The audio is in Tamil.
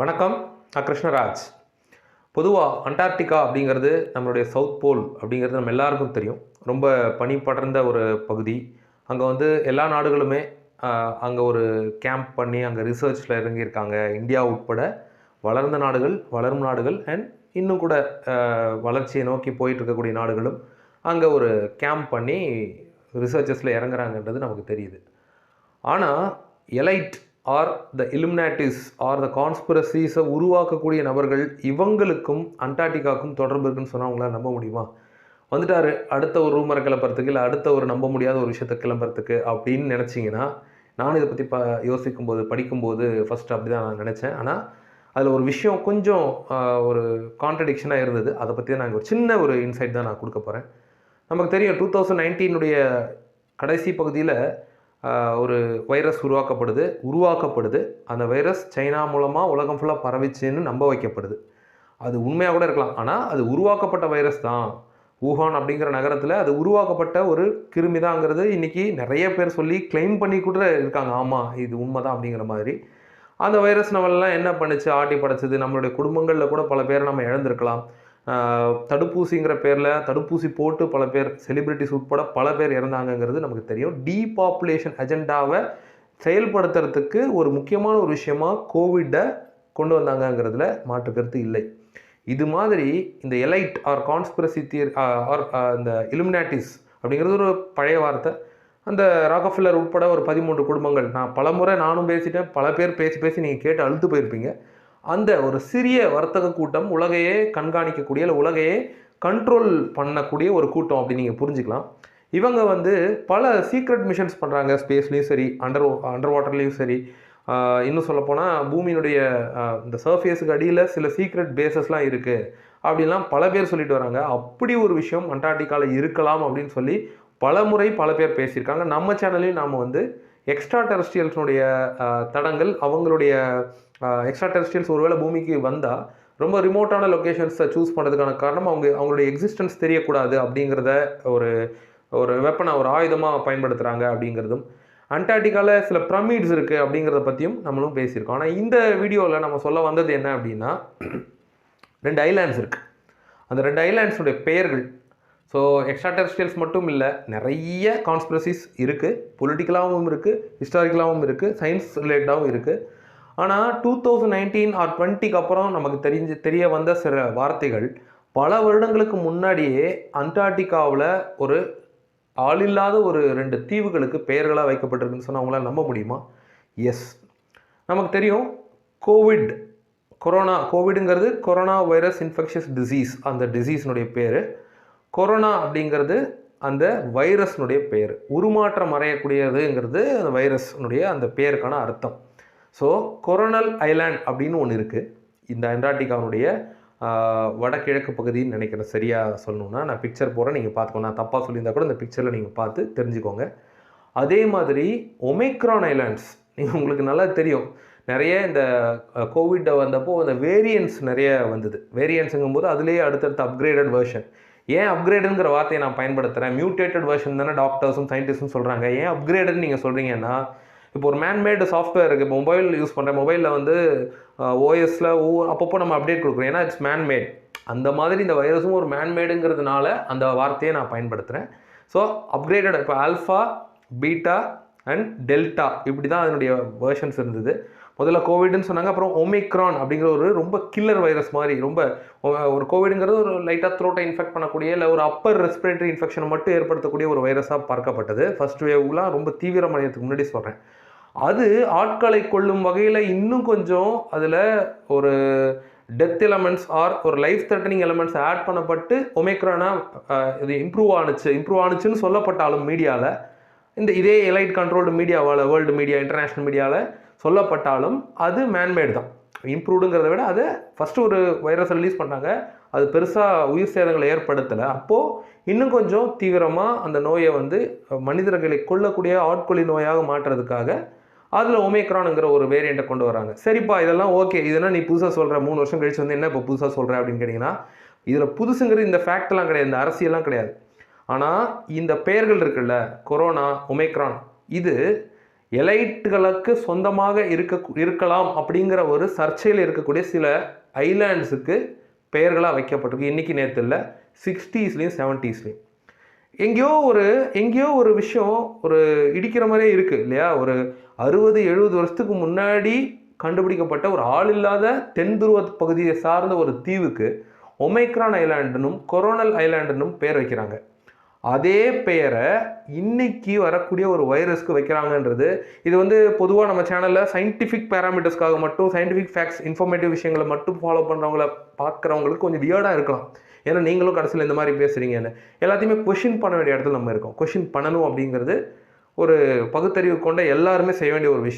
வணக்கம் நான் கிருஷ்ணராஜ். பொதுவாக அண்டார்டிகா அப்படிங்கிறது நம்மளுடைய சவுத் போல் அப்படிங்கிறது நம்ம எல்லாருக்கும் தெரியும். ரொம்ப பனி படர்ந்த ஒரு பகுதி. அங்கே வந்து எல்லா நாடுகளுமே அங்கே ஒரு கேம்ப் பண்ணி அங்கே ரிசர்ச்சில் இறங்கியிருக்காங்க. இந்தியா உட்பட வளர்ந்த நாடுகள் வளரும் நாடுகள் அண்ட் இன்னும் கூட வளர்ச்சியை நோக்கி போயிட்டு இருக்கக்கூடிய நாடுகளும் அங்கே ஒரு கேம்ப் பண்ணி ரிசர்ச்சஸில் இறங்குறாங்கன்றது நமக்கு தெரியுது. ஆனால் elite or the illuminatis or the கான்ஸ்பிரசிஸை உருவாக்கக்கூடிய நபர்கள் இவங்களுக்கும் அண்டார்டிகாக்கும் தொடர்பு இருக்குன்னு சொன்னால் அவங்களால நம்ப முடியுமா? வந்துட்டாரு அடுத்த ஒரு ரூமரை கிளம்புறதுக்கு இல்லை அடுத்த ஒரு நம்ப முடியாத ஒரு விஷயத்தை கிளம்புறதுக்கு அப்படின்னு நினச்சிங்கன்னா நானும் இதை பற்றி ப யோசிக்கும்போது படிக்கும்போது ஃபஸ்ட்டு அப்படி தான் நான் நினச்சேன். ஆனால் அதில் ஒரு விஷயம் கொஞ்சம் ஒரு கான்ட்ரடிக்ஷனாக இருந்தது. அதை பற்றி தான் நாங்கள் ஒரு சின்ன ஒரு இன்சைட் தான் நான் கொடுக்க போகிறேன் நமக்கு தெரியும் டூ தௌசண்ட் நைன்டீனுடைய கடைசி பகுதியில் ஒரு வைரஸ் உருவாக்கப்படுது உருவாக்கப்படுது. அந்த வைரஸ் சைனா மூலமாக உலகம் ஃபுல்லாக பரவிச்சுன்னு நம்ப வைக்கப்படுது. அது உண்மையாக கூட இருக்கலாம். ஆனால் அது உருவாக்கப்பட்ட வைரஸ் தான். ஊஹான் அப்படிங்கிற நகரத்தில் அது உருவாக்கப்பட்ட ஒரு கிருமி தாங்கிறது இன்றைக்கி நிறைய பேர் சொல்லி கிளைம் பண்ணி கூட இருக்காங்க. ஆமாம் இது உண்மை தான் அப்படிங்கிற மாதிரி. அந்த வைரஸ் நம்மளெல்லாம் என்ன பண்ணுச்சு? ஆட்டி படைச்சது. நம்மளுடைய குடும்பங்களில் கூட பல பேரை நம்ம இழந்திருக்கலாம். தடுப்பூசிங்கிற பேரில் தடுப்பூசி போட்டு பல பேர் செலிபிரிட்டிஸ் உட்பட பல பேர் இறந்தாங்கங்கிறது நமக்கு தெரியும். டீபாப்புலேஷன் அஜெண்டாவை செயல்படுத்துறதுக்கு ஒரு முக்கியமான ஒரு விஷயமா கோவிட்டை கொண்டு வந்தாங்கங்கிறதுல மாற்று கருத்து இல்லை. இது மாதிரி இந்த elite or conspiracy theory or இந்த இலுமினாட்டிஸ் அப்படிங்கிறது ஒரு பழைய வார்த்தை. அந்த ராகஃபில்லர் உட்பட ஒரு பதிமூன்று குடும்பங்கள். நான் பல முறை நானும் பேசிட்டேன். பல பேர் பேசி பேசி நீங்கள் கேட்டு அழுத்து போயிருப்பீங்க. அந்த ஒரு சிறிய வர்த்தக கூட்டம் உலகையே கண்காணிக்கக்கூடிய இல்லை உலகையே கண்ட்ரோல் பண்ணக்கூடிய ஒரு கூட்டம் அப்படின்னு நீங்கள் புரிஞ்சுக்கலாம். இவங்க வந்து பல சீக்ரெட் மிஷன்ஸ் பண்ணுறாங்க ஸ்பேஸ்லேயும் சரி அண்டர் அண்டர் வாட்டர்லேயும் சரி இன்னும் சொல்லப்போனால் பூமியினுடைய இந்த சர்ஃபேஸுக்கு அடியில் சில சீக்ரெட் பேசஸ்லாம் இருக்குது அப்படின்லாம் பல பேர் சொல்லிட்டு வராங்க. அப்படி ஒரு விஷயம் அண்டார்டிகாவில் இருக்கலாம் அப்படின்னு சொல்லி பல முறை பல பேர் பேசியிருக்காங்க. நம்ம சேனல்லையும் நாம் வந்து எக்ஸ்ட்ரா டெரஸ்ட்ரியல்ஸுடைய தடங்கள் அவங்களுடைய எக்ஸ்ட்ரா டெரஸ்ட்ரியல்ஸ் ஒருவேளை பூமிக்கு வந்தால் ரொம்ப ரிமோட்டான லொக்கேஷன்ஸை சூஸ் பண்ணுறதுக்கான காரணம் அவங்க அவங்களுடைய எக்ஸிஸ்டன்ஸ் தெரியக்கூடாது அப்படிங்கிறத ஒரு ஒரு வெப்பனை ஒரு ஆயுதமாக பயன்படுத்துகிறாங்க அப்படிங்கிறதும். அண்டார்டிகாவில் சில ப்ரமிட்ஸ் இருக்குது அப்படிங்கிறத பற்றியும் நம்மளும் பேசியிருக்கோம். ஆனால் இந்த வீடியோவில் நம்ம சொல்ல வந்தது என்ன அப்படின்னா ரெண்டு ஐலாண்ட்ஸ் இருக்குது அந்த ரெண்டு ஐலாண்ட்ஸுடைய பெயர்கள் ஸோ எக்ஸ்ட்ரா டெரிஸ்டியல்ஸ் மட்டும் இல்லை நிறைய கான்ஸ்பிரசிஸ் இருக்குது பொலிட்டிக்கலாகவும் இருக்குது ஹிஸ்டாரிக்கலாகவும் இருக்குது சயின்ஸ் ரிலேட்டடாகவும் இருக்குது ஆனால் டூ தௌசண்ட் நைன்டீன் ஆர் டுவெண்ட்டிக்கு அப்புறம் நமக்கு தெரிஞ்சு தெரிய வந்த சில வார்த்தைகள் பல வருடங்களுக்கு முன்னாடியே அண்டார்டிகாவில் ஒரு ஆளில்லாத ஒரு ரெண்டு தீவுகளுக்கு பெயர்களாக வைக்கப்பட்டிருக்குன்னு சொன்னால் அவங்களால நம்ப முடியுமா? எஸ் நமக்கு தெரியும் கோவிட் கொரோனா கோவிடுங்கிறது கொரோனா வைரஸ் இன்ஃபெக்ஷஸ் டிசீஸ் அந்த டிசீஸ்னுடைய பேர். கொரோனா அப்படிங்கிறது அந்த வைரஸ்னுடைய பேர். உருமாற்றம் அடையக்கூடியதுங்கிறது அந்த வைரஸ்னுடைய அந்த பேருக்கான அர்த்தம். ஸோ கொரோனல் ஐலாண்ட் அப்படின்னு ஒன்று இருக்குது இந்த அண்டார்டிகாவுடைய வடகிழக்கு பகுதின்னு நினைக்கிறேன். சரியாக சொல்லணும்னா நான் பிக்சர் போகிறேன் நீங்கள் பார்த்துக்கோங்க. நான் தப்பாக சொல்லியிருந்தா கூட இந்த பிக்சரில் நீங்கள் பார்த்து தெரிஞ்சுக்கோங்க. அதே மாதிரி ஒமைக்ரான் ஐலாண்ட்ஸ் நீங்கள் உங்களுக்கு நல்லா தெரியும். நிறைய இந்த கோவிட்டை வந்தப்போ அந்த வேரியன்ஸ் நிறைய வந்தது. வேரியன்ஸுங்கும் போது அதுலேயே அடுத்தடுத்த அப்கிரேடட் வெர்ஷன் ஏன் அப்கிரேடுங்கிற வார்த்தையை நான் பயன்படுத்துகிறேன் மியூட்டேட்டட் வெர்ஷன் தானே டாக்டர்ஸும் சயின்டிஸ்ட்டும் சொல்கிறாங்க ஏன் அப்கிரேடுன்னு நீங்கள் சொல்கிறீங்கன்னா இப்போ ஒரு மேன்மேடு சாஃப்ட்வேர் இருக்குது இப்போ மொபைல் யூஸ் பண்ணுறேன் மொபைலில் வந்து ஓஎஸில் ஓ அப்பப்போ நம்ம அப்டேட் கொடுக்குறோம். ஏன்னா இட்ஸ் மேன்மேட் அந்த மாதிரி இந்த வைரஸும் ஒரு மேன்மேடுங்கிறதுனால அந்த வார்த்தையை நான் பயன்படுத்துகிறேன் ஸோ அப்கிரேடட் இப்போ ஆல்ஃபா பீட்டா அண்ட் டெல்டா இப்படி தான் அதனுடைய வேர்ஷன்ஸ் இருந்தது. முதல்ல கோவிட்னு சொன்னாங்க அப்புறம் ஒமிக்ரான் அப்படிங்கிற ஒரு ரொம்ப கில்லர் வைரஸ் மாதிரி ரொம்ப ஒரு கோவிடுங்கிறது ஒரு லைட்டாக த்ரோட்டை இன்ஃபெக்ட் பண்ணக்கூடிய இல்லை ஒரு அப்பர் ரெஸ்பிரேட்டரி இன்ஃபெக்ஷனை மட்டும் ஏற்படுத்தக்கூடிய ஒரு வைரஸாக பார்க்கப்பட்டது. ஃபர்ஸ்ட் வேவ்லாம் ரொம்ப தீவிரமடையத்துக்கு முன்னாடி சொல்கிறேன் அது ஆட்களை கொள்ளும் வகையில் இன்னும் கொஞ்சம் அதில் ஒரு டெத் எலமெண்ட்ஸ் ஆர் ஒரு லைஃப் த்ரெட்டனிங் எலமெண்ட்ஸ் ஆட் பண்ணப்பட்டு ஒமேக்ரானாக இது இம்ப்ரூவ் ஆணுச்சு இம்ப்ரூவ் ஆணுச்சுன்னு சொல்லப்பட்டாலும் மீடியாவில் இந்த இதே எலைட் கண்ட்ரோல்டு மீடியாவால் வேர்ல்டு மீடியா இன்டர்நேஷ்னல் மீடியாவில் சொல்லப்பட்டாலும் அது மேன்மேடு தான். இம்ப்ரூவ்டுங்கிறத விட அதை ஃபஸ்ட்டு ஒரு வைரஸை ரிலீஸ் பண்ணாங்க. அது பெருசாக உயிர் சேதங்களை ஏற்படுத்தலை. அப்போது இன்னும் கொஞ்சம் தீவிரமாக அந்த நோயை வந்து மனிதர்களை கொல்லக்கூடிய ஆட்கொல்லி நோயாக மாற்றுறதுக்காக அதில் ஒமேக்ரானுங்கிற ஒரு வேரியண்ட்டை கொண்டு வராங்க. சரிப்பா இதெல்லாம் ஓகே இதெல்லாம் நீ புதுசாக சொல்கிற மூணு வருஷம் கழிச்சு வந்து என்ன இப்போ புதுசாக சொல்கிற அப்படின்னு கேட்டிங்கன்னா இதில் புதுசுங்கிறது இந்த ஃபேக்ட்லாம் கிடையாது. இந்த அரசியல்லாம் கிடையாது. ஆனால் இந்த பெயர்கள் இருக்குல்ல கொரோனா ஒமேக்ரான் இது எலைட்டுகளுக்கு சொந்தமாக இருக்க இருக்கலாம் அப்படிங்கிற ஒரு சர்ச்சையில் இருக்கக்கூடிய சில ஐலாண்ட்ஸுக்கு பெயர்களாக வைக்கப்பட்டிருக்கு. இன்னைக்கு நேற்று இல்லை சிக்ஸ்டீஸ்லேயும் செவன்ட்டீஸ்லேயும் எங்கேயோ ஒரு எங்கேயோ ஒரு விஷயம் ஒரு இடிக்கிற மாதிரியே இருக்குது இல்லையா? ஒரு அறுபது எழுபது வருஷத்துக்கு முன்னாடி கண்டுபிடிக்கப்பட்ட ஒரு ஆள் இல்லாத தென் துருவ பகுதியை சார்ந்த ஒரு தீவுக்கு ஒமைக்ரான் ஐலாண்டுனும் கொரோனல் ஐலாண்டுனும் பேர் வைக்கிறாங்க. அதே பெயரை இன்னைக்கு வரக்கூடிய ஒரு வைரஸ்க்கு வைக்கிறாங்கன்றது. இது வந்து பொதுவாக நம்ம சேனலில் சயின்டிஃபிக் பேராமீட்டர்ஸ்க்காக மட்டும் சயின்டிஃபிக் ஃபேக்ட்ஸ் இன்ஃபர்மேட்டிவ் விஷயங்களை மட்டும் ஃபாலோ பண்ணுறவங்கள பார்க்குறவங்களுக்கு கொஞ்சம் வியர்டாக இருக்கலாம். ஏன்னா நீங்களும் கடைசியில் இந்த மாதிரி பேசுகிறீங்கன்னு எல்லாத்தையுமே கொஷின் பண்ண வேண்டிய இடத்துல நம்ம இருக்கோம். கொஷின் பண்ணணும் அப்படிங்கிறது ஒரு பகுத்தறிவு கொண்ட எல்லாருமே செய்ய வேண்டிய ஒரு விஷயம்.